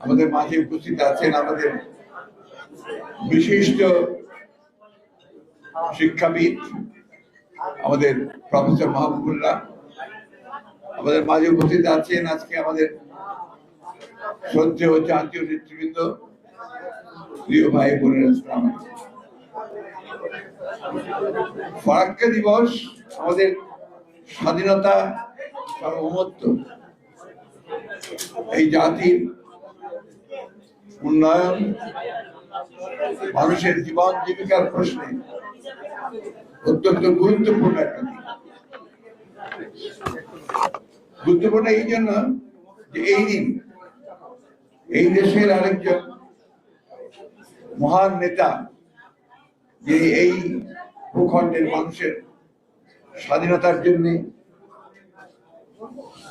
আমাদের মাঝে উপস্থিত আছেন আমাদের বিশিষ্ট শিক্ষাবিদ, আমাদের প্রফেসর মাহবুবুল্লাহ। আমাদের মাঝে উপস্থিত আছেন আজকে আমাদের শ্রদ্ধেয় জাতীয় নেতৃবৃন্দ, প্রিয় ভাই বোনের ইসলাম ফারাক্কা দিবস আমাদের স্বাধীনতা এই জাতির উন্নয়ন, মানুষের জীবন জীবিকার প্রশ্নে অত্যন্ত গুরুত্বপূর্ণ একটা দিক। গুরুত্বপূর্ণ এই জন্য যে এই দিন এই দেশের আরেকজন মহান নেতা যে এই ভূখণ্ডের মানুষের স্বাধীনতার জন্য,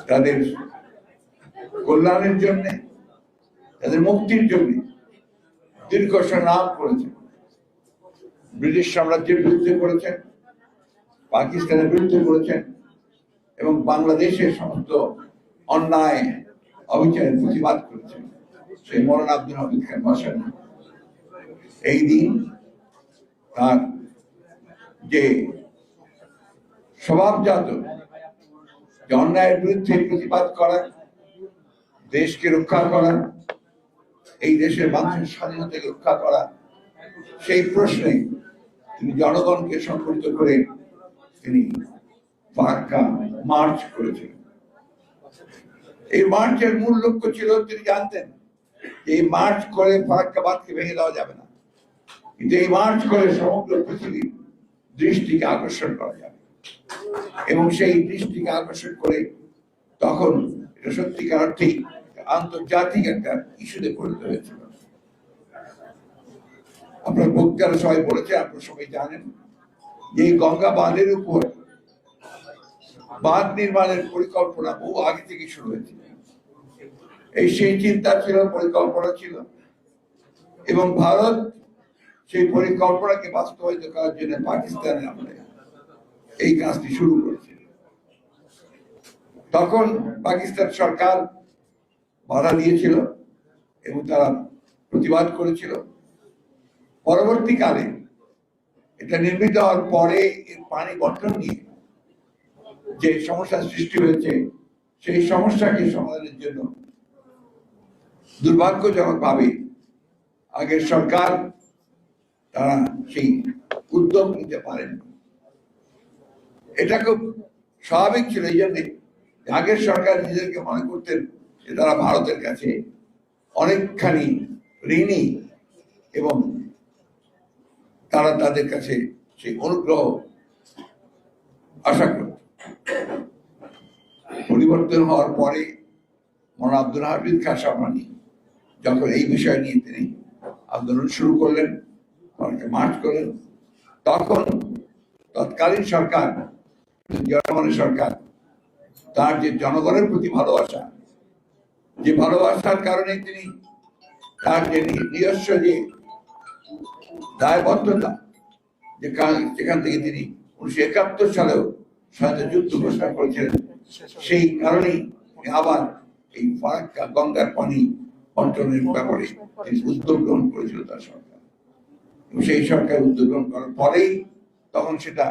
তাদের কল্যাণের জন্য তাদের মুক্তির জন্য দীর্ঘ সংগ্রাম করেছেন। ব্রিটিশ সাম্রাজ্যের বিরুদ্ধে করেছেন, পাকিস্তানের বিরুদ্ধে করেছেন, এবং বাংলাদেশের সমস্ত অন্যায়, অবিচারের প্রতিবাদ করেছেন। সেই মরণ আব্দুল হামিদ খান বসেন এই দিন তার যে স্বভাবজাত যে অন্যায়ের বিরুদ্ধে প্রতিবাদ করা, দেশকে রক্ষা করা এই দেশের মানুষের স্বাধীনতাকে রক্ষা করা, সেই প্রশ্নে তিনি জনগণকে সংগঠিত করে তিনি মার্চ করেছিলেন। এই মার্চের মূল লক্ষ্য ছিল, তিনি জানতেন এই মার্চ করে ফারাক্কাবাদকে ভেঙে দেওয়া যাবে না। কিন্তু এই মার্চ করে সমগ্র পৃথিবীর দৃষ্টিকে আকর্ষণ করা যাবে। এবং সেই দৃষ্টিকে আকর্ষণ করে তখন এটা সত্যিকার অর্থেই আন্তর্জাতিক একটা ইস্যুতে পরিণত হয়েছিল। আপনার বক্তারা সবাই বলেছে, আপনারা সবাই জানেন, যে গঙ্গা বাঁধের উপর বাঁধ নির্মাণের পরিকল্পনা বহু আগে থেকে শুরু হয়েছিল। এই সেই চিন্তা ছিল, পরিকল্পনা ছিল, এবং ভারত সেই পরিকল্পনাকে বাস্তবায়িত করার জন্য পাকিস্তানের আমলে এই কাজটি শুরু করেছে। তখন পাকিস্তান সরকার বাধা দিয়েছিল এবং তারা প্রতিবাদ করেছিল। পরবর্তীকালে এটা নির্মিত হওয়ার পরে এর পানি বন্টন নিয়ে যে সমস্যার সৃষ্টি হয়েছে, সেই সমস্যাকে সমাধানের জন্য দুর্ভাগ্যজনকভাবে আগের সরকার তারা সেই উদ্যোগ নিতে পারেন। এটা খুব স্বাভাবিক ছিল, এই জন্যে আগের সরকার নিজেদেরকে মনে করতেন যে তারা ভারতের কাছে অনেকখানি ঋণী এবং তারা তাদের কাছে সেই অনুগ্রহ আশা করত। পরিবর্তন হওয়ার পরে মন আব্দুল হাফিজ খান সামানি যখন এই বিষয় নিয়ে তিনি আন্দোলন শুরু করলেন মার্চ করলেন, তখন তৎকালীন সরকার জনগণের সরকার, তার যে জনগণের প্রতি ভালোবাসা যে ভালোবাসার কারণে তিনি তার যে নিজস্ব যে দায়বদ্ধতা, যে যেখান থেকে তিনি উনিশশো একাত্তর সালেও স্বাধীনতা যুদ্ধ ঘোষণা করেছিলেন, সেই কারণেই আবার এই ফারাক্কা গঙ্গার পানি বন্টনের ব্যাপারে তিনি উদ্যোগ গ্রহণ করেছিল তার সরকার। এবং সেই সরকার উদ্যোগ গ্রহণ করার পরেই তখন সেটা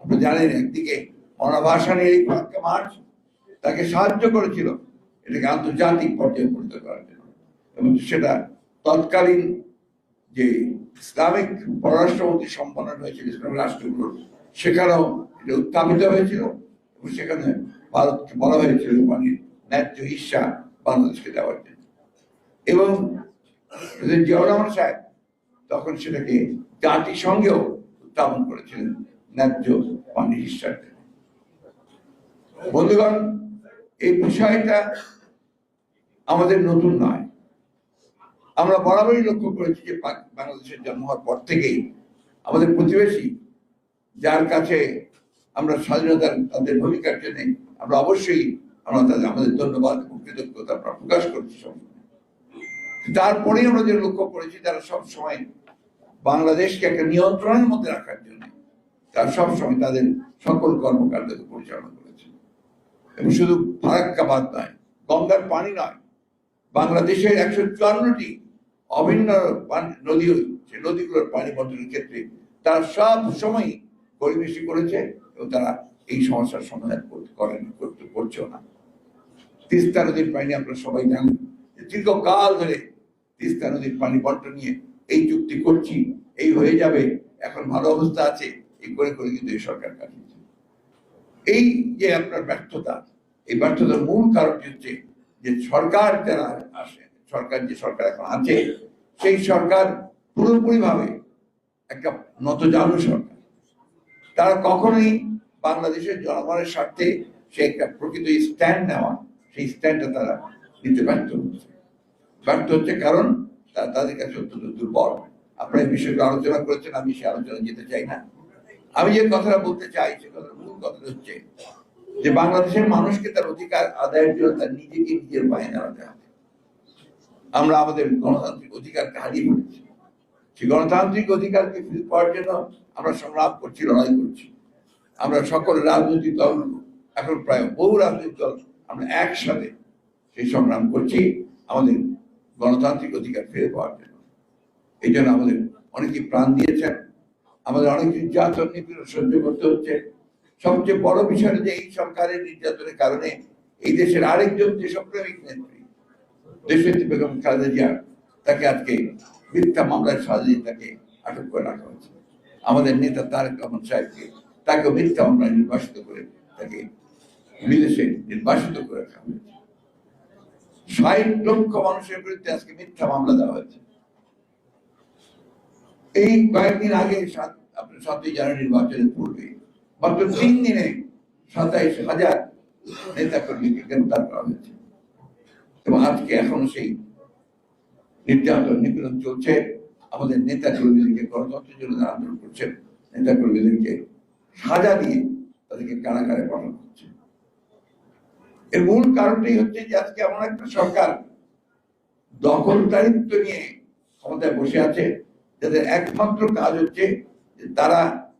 আপনি জানেন একদিকে অনাভাসানের এই ফারাক্কা মার্চ তাকে সাহায্য করেছিল এটাকে আন্তর্জাতিক পর্যায়ে পরিণত করার জন্য এবং সেটা তৎকালীন যে ইসলামিক পররাষ্ট্রমন্ত্রী সম্পাদন হয়েছিল ইসলাম রাষ্ট্রগুলোর সেখানেও এটা উত্থাপিত হয়েছিল এবং সেখানে ভারতকে বলা হয়েছিল পানির ন্যায্য হিসা বাংলাদেশকে দেওয়ার জন্য। এবং জিয়াউর রহমান সাহেব তখন সেটাকে জাতিসংঘেও উত্থাপন করেছিলেন ন্যায্য পানির হিসার জন্য। বন্ধুগণ এই বিষয়টা আমাদের নতুন নয় আমরা বরাবরই লক্ষ্য করেছি যে বাংলাদেশের জন্ম হওয়ার পর থেকেই আমাদের প্রতিবেশী, যার কাছে আমরা স্বাধীনতার, তাদের ভূমিকার জন্য আমরা অবশ্যই আমরা তাদের, আমাদের ধন্যবাদ এবং কৃতজ্ঞতা আমরা প্রকাশ করছি সবসময়। তারপরেই আমরা যে লক্ষ্য করেছি, তারা সব সময় বাংলাদেশকে একটা নিয়ন্ত্রণের মধ্যে রাখার জন্য তারা সব সময় তাদের সকল কর্মকাণ্ডকে পরিচালনা শুধু ফারাক্কাবাদ নয়, গঙ্গার পানি নয়, বাংলাদেশের একশো চুয়ান্নটি অভিন্ন নদী সে নদীগুলোর পানি বন্টনের ক্ষেত্রে তারা সব সময় পরিবেশী করেছে এবং তারা এই সমস্যার সমাধান করেন, করতে করছেও না। তিস্তা নদীর পানি আপনারা সবাই জানেন দীর্ঘকাল ধরে তিস্তা নদীর পানি বন্টন নিয়ে এই চুক্তি করছি, এই হয়ে যাবে, এখন ভালো অবস্থা আছে, এই করে করে কিন্তু এই সরকার কাটিয়েছে এই যে আপনার ব্যর্থতা, এই ব্যর্থতার মূল কারণটি হচ্ছে যে সরকার যারা আসে, সরকার যে সরকার এখন আছে, সেই সরকার পুরোপুরি ভাবে একটা নতজানু সরকার। তারা কখনোই বাংলাদেশের জনগণের স্বার্থে সে একটা প্রকৃত স্ট্যান্ড নেওয়া, সেই স্ট্যান্ডটা তারা নিতে ব্যর্থ হচ্ছে। ব্যর্থ হচ্ছে কারণ তা- তাদের কাছে অত্যন্ত দুর্বল। আপনারা এই আলোচনা করেছেন, আমি সে আলোচনা যেতে চাই না। আমি যে কথাটা বলতে চাই সে কথার মূল কথাটা হচ্ছে যে বাংলাদেশের মানুষকে তার অধিকার আদায়ের জন্য তার নিজেকে নিজের পায়ে দাঁড়াতে হবে। আমরা আমাদের গণতান্ত্রিক অধিকারকে হারিয়ে ফেলেছি। সেই গণতান্ত্রিক অধিকারকে ফিরে পাওয়ার জন্য আমরা সংগ্রাম করছি, লড়াই করছি। আমরা সকল রাজনৈতিক দল, এখন প্রায় বহু রাজনৈতিক দল আমরা একসাথে সেই সংগ্রাম করছি আমাদের গণতান্ত্রিক অধিকার ফিরে পাওয়ার জন্য। এই জন্য আমাদের অনেকে প্রাণ দিয়েছেন। আমাদের অনেক নির্যাতন, নিপীড়ন সহ্য করতে হচ্ছে। সবচেয়ে বড় বিষয় যে এই সরকারের নির্যাতনের কারণে এই দেশের আরেকজন দেশপ্রেমিক নেত্রী, দেশনেত্রী বেগম খালেদা জিয়া, তাকে আজকে মিথ্যা মামলায় সাজিয়ে তাকে আটক করে রাখা হয়েছে। আমাদের নেতা তারেক রহমান সাহেবকে তাকে মিথ্যা মামলায় নির্বাসিত করে তাকে বিদেশে নির্বাসিত করে রাখা হয়েছে। ষাট লক্ষ মানুষের বিরুদ্ধে আজকে মিথ্যা মামলা দেওয়া হয়েছে। এই কয়েকদিন আগে সাত, আপনার সাতই জানুয়ারি নির্বাচনের পূর্বে, মাত্র তিন দিনে সাতাইশ হাজার নেতা কর্মীকে গ্রেপ্তার করা হয়েছে। এবং আজকে এখনও সেই নির্যাতন নিপীড়ন চলছে। আমাদের নেতা কর্মীদেরকে গণতন্ত্রের জন্য আন্দোলন করছেন নেতা কর্মীদেরকে সাজা দিয়ে তাদেরকে কারাগারে পাঠানো হচ্ছে। এর মূল কারণটাই হচ্ছে যে আজকে এমন একটা সরকার দখলদারিত্ব নিয়ে ক্ষমতায় বসে আছে। যাদের একমাত্র কাজ হচ্ছে তারা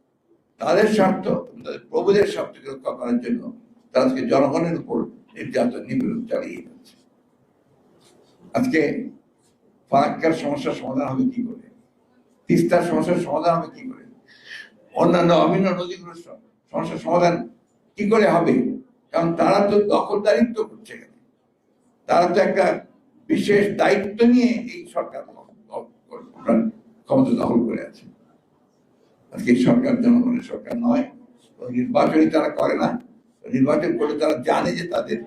তাদের স্বার্থ, তাদের প্রভুদের স্বার্থকে রক্ষা করার জন্য তারা আজকে জনগণের উপর নির্যাতন, নিপীড়ন চালিয়ে যাচ্ছে। আজকে ফারাক্কার সমস্যার সমাধান হবে কি করে? তিস্তার সমস্যার সমাধান হবে কি করে? অন্যান্য অভিন্ন নদীগুলোর স- সমস্যার সমাধান কি করে হবে? কারণ তারা তো দখলদারিত্ব করছে এখানে। তারা তো একটা বিশেষ দায়িত্ব নিয়ে এই সরকার ক্ষমতা দখল করে আছে। আজকে সরকার জনগণের সরকার নয় নির্বাচনই তারা করে না। নির্বাচন করলে তারা জানে যে তাদের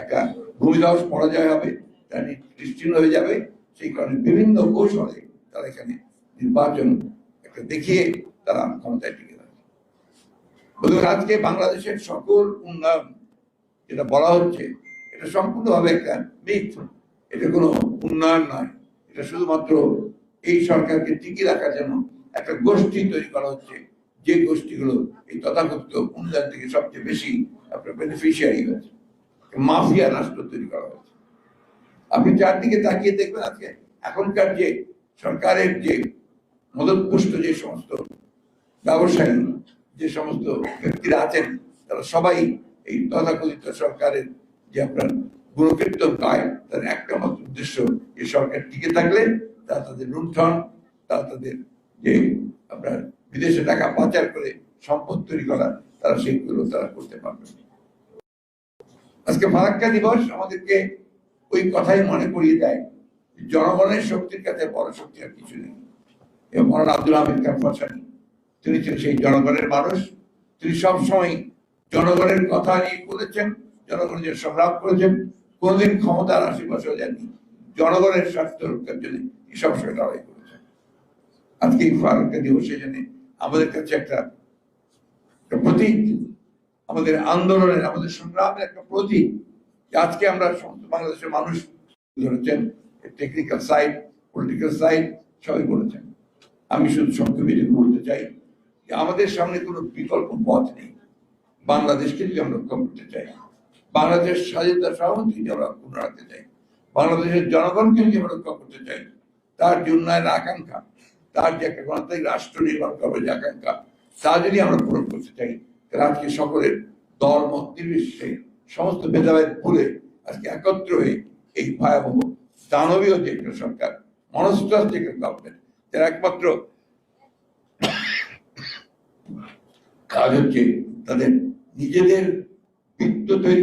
একটা ভূমিধস পরাজয় হবে, তারা নিশ্চিন্ন হয়ে যাবে। সেই কারণে বিভিন্ন কৌশলে তারা এখানে নির্বাচন একটা দেখিয়ে তারা ক্ষমতায় টিকে থাকে। আজকে বাংলাদেশের সকল উন্নয়ন যেটা বলা হচ্ছে, এটা সম্পূর্ণভাবে একটা মিথ। এটা কোনো উন্নয়ন নয়। এটা শুধুমাত্র এই সরকারকে টিকিয়ে রাখার জন্য একটা গোষ্ঠী তৈরি করা হচ্ছে। যে গোষ্ঠীগুলো এই তথাকথিত উন্নয়ন থেকে সবচেয়ে বেশি আপনার বেনিফিশিয়ারি হয়েছে। মাফিয়া রাষ্ট্র তৈরি করা হয়েছে। আপনি চারদিকে তাকিয়ে দেখবেন আজকে এখনকার যে সরকারের যে মদতপুষ্ট যে সমস্ত ব্যবসায়ী, যে সমস্ত ব্যক্তিরা আছেন, তারা সবাই এই তথাকথিত সরকারের যে আপনার গুণকীর্তন গায় তার একটা মাত্র উদ্দেশ্য এই সরকার টিকে থাকলে তারা তাদের লুণ্ঠন, তারা তাদের যে আপনার বিদেশে টাকা পাচার করে সম্পদ তৈরি করা, তারা সেইগুলো তারা করতে পারবে আজকে ফারাক্কা দিবস আমাদেরকে ওই কথাই মনে করিয়ে দেয় জনগণের শক্তির কাছে বড় শক্তি আর কিছু নেই। এবং মরান আব্দুল হামিদ খান ফসানি তিনি ছিলেন সেই জনগণের মানুষ। তিনি সবসময় জনগণের কথা নিয়ে বলেছেন জনগণের জন্য সংগ্রাম করেছেন, কোনদিন ক্ষমতার আশেপাশেও যাননি জনগণের স্বার্থ রক্ষার জন্য সবসময় লড়াই করেছেন আজকে এই ফারুকা দিবসের জন্য আমাদের কাছে একটা প্রতীক, আমাদের আন্দোলনের, আমাদের সংগ্রামের একটা প্রতীক আজকে আমরা সমস্ত বাংলাদেশের মানুষ ধরেছেন টেকনিক্যাল সাইড পলিটিক্যাল সাইড সবাই বলেছেন। আমি শুধু সংক্ষেপে বলতে চাই যে আমাদের সামনে কোনো বিকল্প পথ নেই। বাংলাদেশকে যদি আমরা রক্ষা করতে চাই, বাংলাদেশের স্বাধীনতা সার্বভৌমত্ব যদি আমরা পুনঃ রাখতে চাই, বাংলাদেশের জনগণকে যদি আমরা রক্ষা করতে চাই তার যে উন্নয়নের আকাঙ্ক্ষা। তার যে একটা গণতান্ত্রিক রাষ্ট্র নির্মাণ করবে যে আকাঙ্ক্ষা, তা যদি আমরা পূরণ করতে চাই আজকে সকলের দল, মত নির্বিশেষে সমস্ত ভেদাভেদ ভুলে আজকে একত্র হয়ে এই ভয়াবহ দানবীয় যে একটা সরকার মনস্টাস যে একটা গভর্নমেন্ট একমাত্র কাজ হচ্ছে তাদের নিজেদের বৃত্ত তৈরি